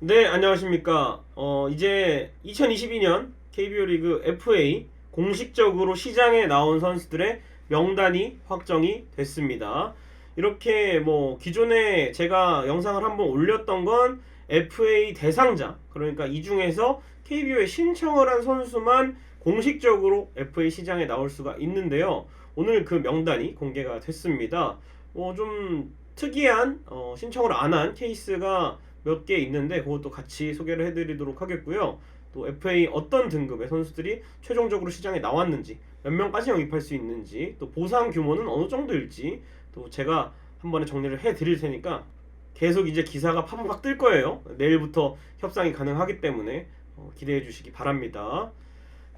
네, 안녕하십니까. 어, 이제 2022년 KBO 리그 FA 공식적으로 시장에 나온 선수들의 명단이 확정이 됐습니다. 이렇게 뭐 기존에 제가 영상을 한번 올렸던 건 FA 대상자, 그러니까 이 중에서 KBO에 신청을 한 선수만 공식적으로 FA 시장에 나올 수가 있는데요. 오늘 그 명단이 공개가 됐습니다. 뭐 좀 특이한 어, 신청을 안 한 케이스가 몇 개 있는데 그것도 같이 소개를 해드리도록 하겠고요. 또 FA 어떤 등급의 선수들이 최종적으로 시장에 나왔는지 몇 명까지 영입할 수 있는지 또 보상 규모는 어느 정도일지 또 제가 한 번에 정리를 해드릴 테니까 계속 이제 기사가 팍팍 뜰 거예요. 내일부터 협상이 가능하기 때문에 어, 기대해 주시기 바랍니다.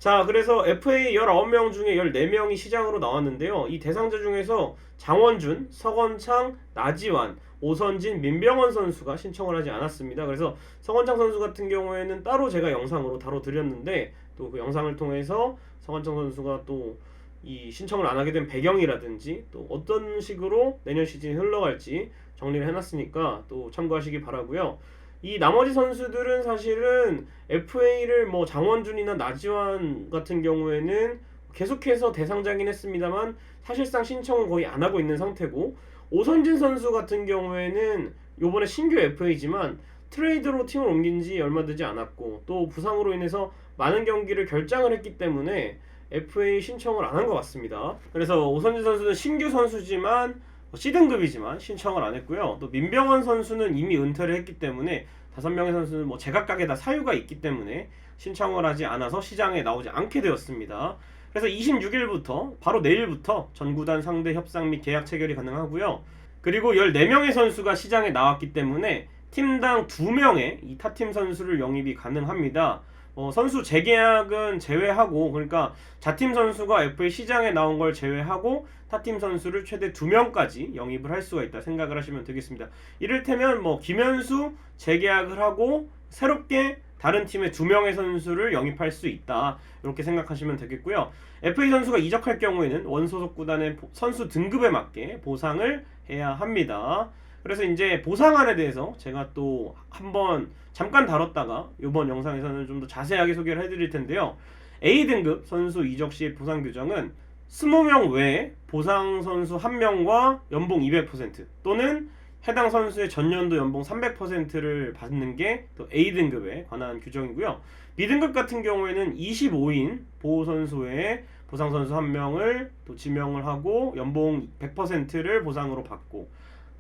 자, 그래서 FA 19명 중에 14명이 시장으로 나왔는데요. 이 대상자 중에서 장원준, 서건창, 나지완, 오선진, 민병헌 선수가 신청을 하지 않았습니다. 그래서 서건창 선수 같은 경우에는 따로 제가 영상으로 다뤄드렸는데 또 그 영상을 통해서 서건창 선수가 또 이 신청을 안 하게 된 배경이라든지 또 어떤 식으로 내년 시즌이 흘러갈지 정리를 해놨으니까 또 참고하시기 바라고요. 이 나머지 선수들은 사실은 FA를 뭐 장원준이나 나지완 같은 경우에는 계속해서 대상자긴 했습니다만 사실상 신청은 거의 안 하고 있는 상태고 오선진 선수 같은 경우에는 요번에 신규 FA지만 트레이드로 팀을 옮긴 지 얼마 되지 않았고 또 부상으로 인해서 많은 경기를 결장을 했기 때문에 FA 신청을 안 한 것 같습니다. 그래서 오선진 선수는 신규 선수지만 C등급이지만 신청을 안 했고요. 또 민병헌 선수는 이미 은퇴를 했기 때문에 다섯 명의 선수는 뭐 제각각의 다 사유가 있기 때문에 신청을 하지 않아서 시장에 나오지 않게 되었습니다. 그래서 26일부터 바로 내일부터 전구단 상대 협상 및 계약 체결이 가능하고요. 그리고 14명의 선수가 시장에 나왔기 때문에 팀당 2명의 이 타팀 선수를 영입이 가능합니다. 어, 선수 재계약은 제외하고 그러니까 자팀 선수가 FA 시장에 나온 걸 제외하고 타팀 선수를 최대 2명까지 영입을 할 수가 있다 생각을 하시면 되겠습니다. 이를테면 뭐 김현수 재계약을 하고 새롭게 다른 팀의 두 명의 선수를 영입할 수 있다. 이렇게 생각하시면 되겠고요. FA 선수가 이적할 경우에는 원소속 구단의 보- 선수 등급에 맞게 보상을 해야 합니다. 그래서 이제 보상안에 대해서 제가 또 한번 잠깐 다뤘다가 이번 영상에서는 좀 더 자세하게 소개를 해드릴 텐데요. A 등급 선수 이적 시의 보상 규정은 20명 외에 보상 선수 1명과 연봉 200% 또는 해당 선수의 전년도 연봉 300%를 받는 게 또 A 등급에 관한 규정이고요. B 등급 같은 경우에는 25인 보호 선수 외에 보상 선수 한 명을 또 지명을 하고 연봉 100%를 보상으로 받고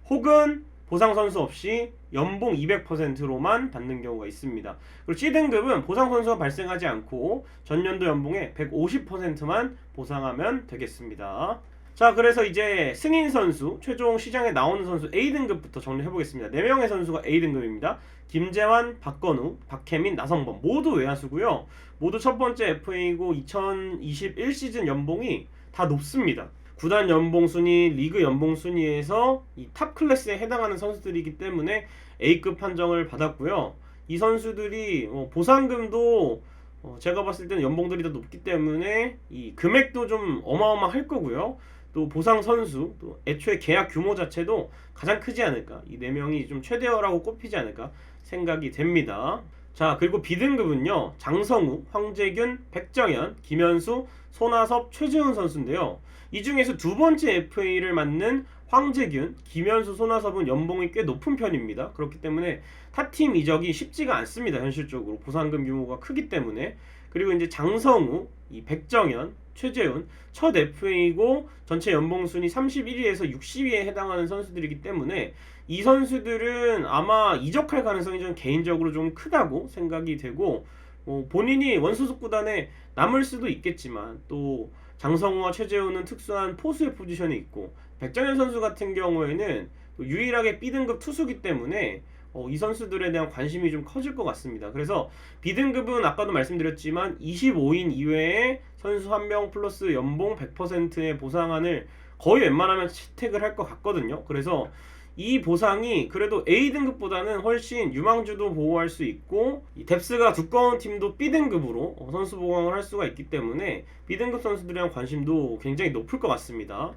혹은 보상 선수 없이 연봉 200%로만 받는 경우가 있습니다. 그리고 C 등급은 보상 선수가 발생하지 않고 전년도 연봉의 150%만 보상하면 되겠습니다. 자, 그래서 이제 승인 선수, 최종 시장에 나오는 선수 A 등급부터 정리해 보겠습니다. 4명의 선수가 A 등급입니다. 김재환, 박건우, 박혜민, 나성범 모두 외야수고요. 모두 첫 번째 FA고 2021 시즌 연봉이 다 높습니다. 구단 연봉 순위, 리그 연봉 순위에서 이 탑 클래스에 해당하는 선수들이기 때문에 A급 판정을 받았고요. 이 선수들이 어, 보상금도 어, 제가 봤을 때는 연봉들이 더 높기 때문에 이 금액도 좀 어마어마할 거고요. 또 보상 선수, 또 애초에 계약 규모 자체도 가장 크지 않을까. 이 네 명이 좀 최대어라고 꼽히지 않을까 생각이 됩니다. 자, 그리고 B등급은요. 장성우, 황재균, 백정현, 김현수, 손아섭, 최재훈 선수인데요. 이 중에서 두 번째 FA를 맡는 황재균, 김현수, 손아섭은 연봉이 꽤 높은 편입니다. 그렇기 때문에 타팀 이적이 쉽지가 않습니다. 현실적으로 보상금 규모가 크기 때문에 그리고 이제 장성우, 이 백정현, 최재훈 첫 FA고 전체 연봉 순위 31위에서 60위에 해당하는 선수들이기 때문에 이 선수들은 아마 이적할 가능성이 좀 개인적으로 좀 크다고 생각이 되고 어, 본인이 원소속 구단에 남을 수도 있겠지만 또 장성우와 최재훈은 특수한 포수의 포지션이 있고 백정현 선수 같은 경우에는 또 유일하게 B등급 투수기 때문에 어, 이 선수들에 대한 관심이 좀 커질 것 같습니다. 그래서 B등급은 아까도 말씀드렸지만 25인 이외에 선수 한 명 플러스 연봉 100%의 보상안을 거의 웬만하면 채택을 할 것 같거든요. 그래서 이 보상이 그래도 A 등급보다는 훨씬 유망주도 보호할 수 있고 이 뎁스가 두꺼운 팀도 B 등급으로 어, 선수 보강을 할 수가 있기 때문에 B 등급 선수들에 대한 관심도 굉장히 높을 것 같습니다.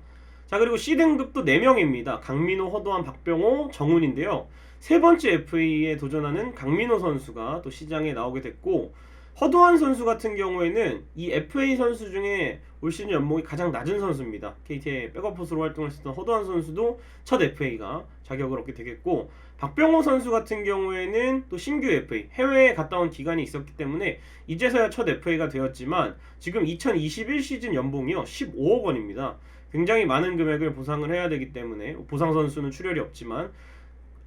자 그리고 C 등급도 4명입니다. 강민호, 허도한, 박병호, 정훈인데요. 세 번째 FA에 도전하는 강민호 선수가 또 시장에 나오게 됐고 허도한 선수 같은 경우에는 이 FA 선수 중에 올 시즌 연봉이 가장 낮은 선수입니다. KT의 백업포스로 활동을 했던 허도한 선수도 첫 FA가 자격을 얻게 되겠고 박병호 선수 같은 경우에는 또 신규 FA 해외에 갔다 온 기간이 있었기 때문에 이제서야 첫 FA가 되었지만 지금 2021 시즌 연봉이요 15억 원입니다. 굉장히 많은 금액을 보상을 해야 되기 때문에 보상 선수는 출혈이 없지만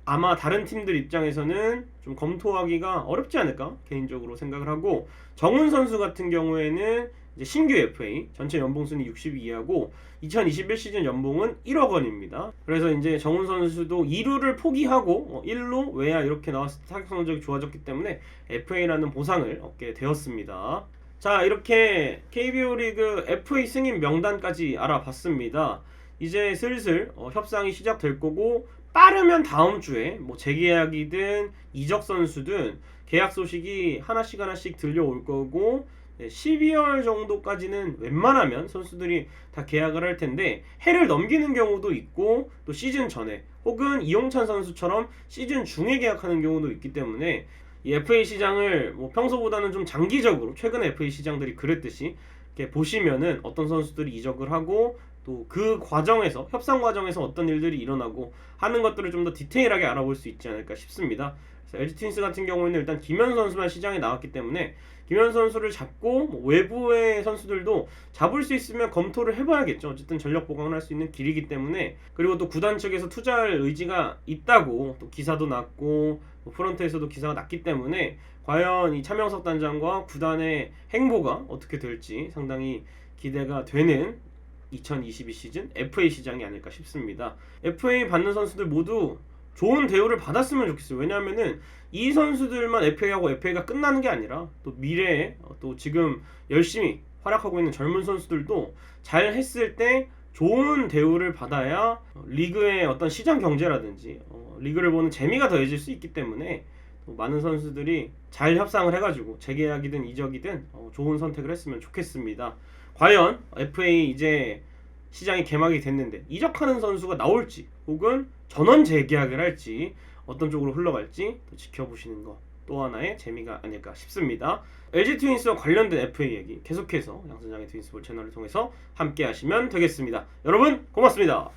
아마 다른 팀들 입장에서는 좀 검토하기가 어렵지 않을까 개인적으로 생각을 하고 정훈 선수 같은 경우에는 신규 FA 전체 연봉 순위 62하고 2021 시즌 연봉은 1억 원입니다. 그래서 이제 정훈 선수도 2루를 포기하고 1루 외야 이렇게 때 타격 성적이 좋아졌기 때문에 FA라는 보상을 얻게 되었습니다. 자 이렇게 KBO 리그 FA 승인 명단까지 알아봤습니다. 이제 슬슬 어, 협상이 시작될 거고 빠르면 다음 주에 뭐 재계약이든 이적 선수든 계약 소식이 하나씩 하나씩 들려올 거고 네, 12월 정도까지는 웬만하면 선수들이 다 계약을 할 텐데 해를 넘기는 경우도 있고 또 시즌 전에 혹은 이용찬 선수처럼 시즌 중에 계약하는 경우도 있기 때문에 이 FA 시장을 뭐 평소보다는 좀 장기적으로 최근 FA 시장들이 그랬듯이 이렇게 보시면은 어떤 선수들이 이적을 하고 또 그 과정에서 협상 과정에서 어떤 일들이 일어나고 하는 것들을 좀 더 디테일하게 알아볼 수 있지 않을까 싶습니다. 그래서 LG 트윈스 같은 경우에는 일단 김현 선수만 시장에 나왔기 때문에 김현 선수를 잡고 뭐 외부의 선수들도 잡을 수 있으면 검토를 해봐야겠죠. 어쨌든 전력 보강을 할 수 있는 길이기 때문에 그리고 또 구단 측에서 투자할 의지가 있다고 또 기사도 났고 뭐 프런트에서도 기사가 났기 때문에 과연 이 차명석 단장과 구단의 행보가 어떻게 될지 상당히 기대가 되는 2022 시즌 FA 시장이 아닐까 싶습니다. FA 받는 선수들 모두 좋은 대우를 받았으면 좋겠어요. 왜냐하면은 이 선수들만 FA하고 FA가 끝나는 게 아니라 또 미래에 어, 또 지금 열심히 활약하고 있는 젊은 선수들도 잘 했을 때 좋은 대우를 받아야 어, 리그의 어떤 시장 경제라든지 어, 리그를 보는 재미가 더해질 수 있기 때문에 또 많은 선수들이 잘 협상을 해가지고 재계약이든 이적이든 어, 좋은 선택을 했으면 좋겠습니다. 과연 FA 이제 시장이 개막이 됐는데 이적하는 선수가 나올지 혹은 전원 재계약을 할지 어떤 쪽으로 흘러갈지 또 지켜보시는 거 또 하나의 재미가 아닐까 싶습니다. LG 트윈스와 관련된 FA 얘기 계속해서 양선장의 트윈스볼 채널을 통해서 함께 하시면 되겠습니다. 여러분 고맙습니다.